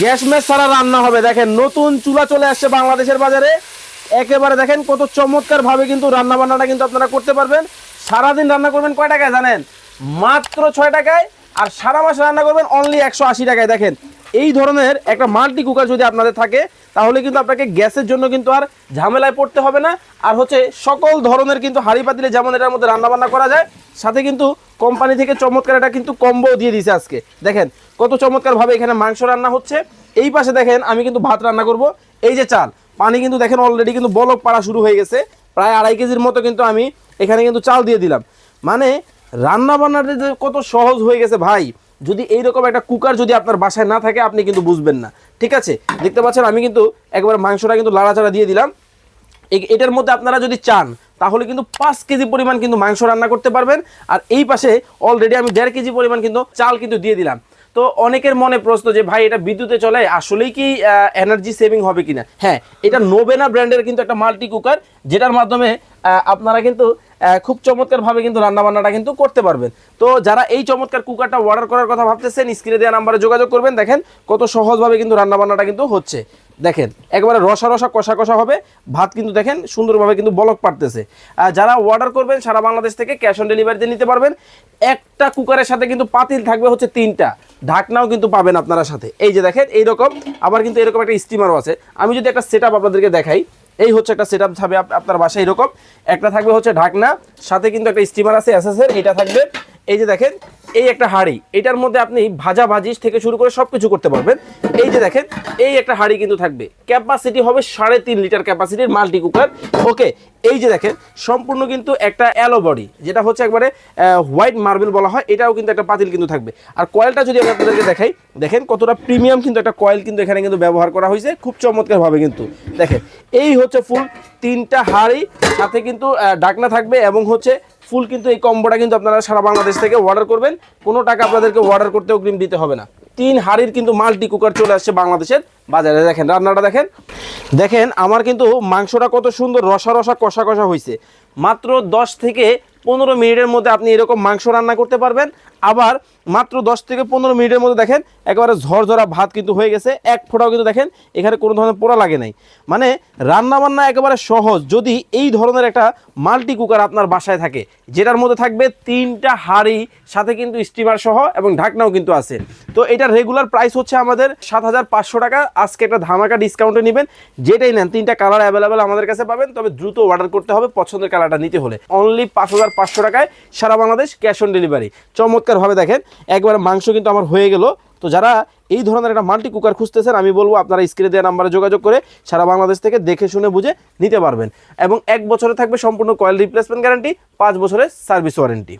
Gas match ছাড়া রান্না হবে। দেখেন, নতুন চুলা চলে আসছে বাংলাদেশের বাজারে। একেবারে দেখেন, কত চমৎকার ভাবে কিন্তু রান্না বান্নাটা কিন্তু আপনারা করতে পারবেন। সারাদিন রান্না করবেন কয় টাকায় জানেন? মাত্র ছয় টাকায়, আর সারা মাস রান্না করবেন অনলি একশো আশি টাকায়। দেখেন, এই ধরনের একটা মাল্টি কুকার যদি আপনাদের থাকে তাহলে কিন্তু আপনাকে গ্যাসের জন্য কিন্তু আর ঝামেলায় পড়তে হবে না। আর হচ্ছে সকল ধরনের কিন্তু হাঁড়ি পাতিলে যেমন এটার মধ্যে রান্নাবান্না করা যায়, সাথে কিন্তু কোম্পানি থেকে চমৎকার এটা কিন্তু কম্বো দিয়ে দিয়েছে আজকে। দেখেন কত চমৎকার ভাবে এখানে মাংস রান্না হচ্ছে। এই পাশে দেখেন আমি কিন্তু ভাত রান্না করব। এই যে চাল, পানি কিন্তু দেখেন অলরেডি কিন্তু বলক পাড়া শুরু হয়ে গেছে। প্রায় আড়াই কেজির মতো কিন্তু আমি এখানে কিন্তু চাল দিয়ে দিলাম। মানে রান্না বান্নাটা যে কত সহজ হয়ে গেছে ভাই। যদি এইরকম একটা কুকার যদি আপনার বাসায় না থাকে, আপনি কিন্তু বুঝবেন না। ঠিক আছে? দেখতে পাচ্ছেন, আমি কিন্তু একবার মাংসটা কিন্তু লাড়াচাড়া দিয়ে দিলাম। এটার মধ্যে আপনারা যদি চান, তাহলে কিন্তু পাঁচ কেজি পরিমাণ কিন্তু মাংস রান্না করতে পারবেন। আর এই পাশে অলরেডি আমি দেড় কেজি পরিমাণ কিন্তু চাল কিন্তু দিয়ে দিলাম। তো অনেকের মনে প্রশ্ন যে, ভাই, এটা বিদ্যুতে চলে, আসলেই কি এনার্জি সেভিং হবে কিনা? হ্যাঁ এটা নোবেনা ব্র্যান্ডের কিন্তু একটা মাল্টি কুকার যেটার মাধ্যমে আপনারা কিন্তু খুব চমৎকারভাবে কিন্তু রান্নাবান্নাটা কিন্তু করতে পারবেন। তো যারা এই চমৎকার কুকারটা অর্ডার করার কথা ভাবতেছেন স্ক্রিনে দেওয়া নাম্বারে যোগাযোগ করবেন। দেখেন কত সহজভাবে কিন্তু রান্নাবান্নাটা কিন্তু হচ্ছে। দেখেন, একেবারে রসা রসা কষা কষা হবে। ভাত কিন্তু দেখেন সুন্দরভাবে কিন্তু বলক পারতেছে আর যারা অর্ডার করবেন, সারা বাংলাদেশ থেকে ক্যাশ অন ডেলিভারিতে নিতে পারবেন। একটা কুকারের সাথে কিন্তু পাতিল থাকবে হচ্ছে তিনটা। ঢাকনাও কিন্তু পাবেন আপনারা সাথে। এই যে দেখেন, এইরকম, আবার কিন্তু এরকম একটা স্টিমারও আছে। আমি যদি একটা সেট আপনাদেরকে দেখাই, এই হচ্ছে একটা সেট আপ থাকবে আপ- আপনার বাসায় এরকম। একটা থাকবে হচ্ছে ঢাকনা, সাথে কিন্তু একটা স্টিমার আছে এসএসের এটা থাকবে। এই যে দেখেন এই একটা হাঁড়ি, এটার মধ্যে আপনি ভাজা ভাজি থেকে শুরু করে সব কিছু করতে পারবেন। এই যে দেখেন, এই একটা হাঁড়ি কিন্তু থাকবে। ক্যাপাসিটি হবে সাড়ে তিন লিটার ক্যাপাসিটির মাল্টি কুকার ওকে এই যে দেখেন, সম্পূর্ণ কিন্তু একটা অ্যালো বডি যেটা হচ্ছে একবারে হোয়াইট মার্বেল বলা হয়, এটাও কিন্তু একটা পাতিল কিন্তু থাকবে। আর কয়েলটা যদি আমি আপনাদেরকে দেখাই, দেখেন কতটা প্রিমিয়াম কিন্তু একটা কয়েল কিন্তু এখানে কিন্তু ব্যবহার করা হয়েছে, খুব চমৎকারভাবে কিন্তু। দেখেন, এই হচ্ছে ফুল তিনটা হাঁড়ি, সাথে কিন্তু ডাকনা থাকবে এবং হচ্ছে ফুল কিন্তু এই কম্বোটা কিন্তু আপনারা সারা বাংলাদেশ থেকে অর্ডার করবেন। কোনো টাকা আপনাদেরকে অর্ডার করতে অগ্রিম দিতে হবে না। তিন হাড়ির কিন্তু মাল্টি কুকার চলে আসছে বাংলাদেশের বাজারে। দেখেন, রান্নাটা দেখেন। দেখেন, আমার কিন্তু মাংসটা কত সুন্দর রসা রসা কষা কষা হয়েছে মাত্র দশ থেকে পনেরো মিনিটের মধ্যে আপনি এরকম মাংস রান্না করতে পারবেন। আবার মাত্র দশ থেকে পনেরো মিনিটের মধ্যে দেখেন, একেবারে ঝরঝরা ভাত কিন্তু হয়ে গেছে। এক ফোঁটাও কিন্তু দেখেন, এখানে কোনো ধরনের পোড়া লাগে নাই। মানে রান্না বান্না একেবারে সহজ, যদি এই ধরনের একটা মাল্টি কুকার আপনার বাসায় থাকে, যেটার মধ্যে থাকবে তিনটা হাঁড়ি, সাথে কিন্তু স্টিমার সহ এবং ঢাকনাও কিন্তু আছে। তো এটা রেগুলার প্রাইস হচ্ছে আমাদের সাত হাজার পাঁচশো টাকা। আজকে একটা ধামাকা ডিসকাউন্টে নেবেন, যেটাই নেন, তিনটা কালার অ্যাভেলেবেল আমাদের কাছে পাবেন, তবে দ্রুত অর্ডার করতে হবে পছন্দের কালারটা নিতে হলে। অনলি পাঁচ হাজার পাঁচশো টাকায় সারা বাংলাদেশ ক্যাশ অন ডেলিভারি চমৎকারভাবে দেখেন একবার মাংস কিন্তু আমার হয়ে গেল। তো যারা এই ধরনের একটা মাল্টি কুকার খুঁজতেছেন, আমি বলব আপনারা স্ক্রিনে দেওয়া নাম্বারে যোগাযোগ করে সারা বাংলাদেশ থেকে দেখে শুনে বুঝে নিতে পারবেন। এবং এক বছরে থাকবে সম্পূর্ণ কয়েল রিপ্লেসমেন্ট গ্যারান্টি পাঁচ বছরের সার্ভিস ওয়ারেন্টি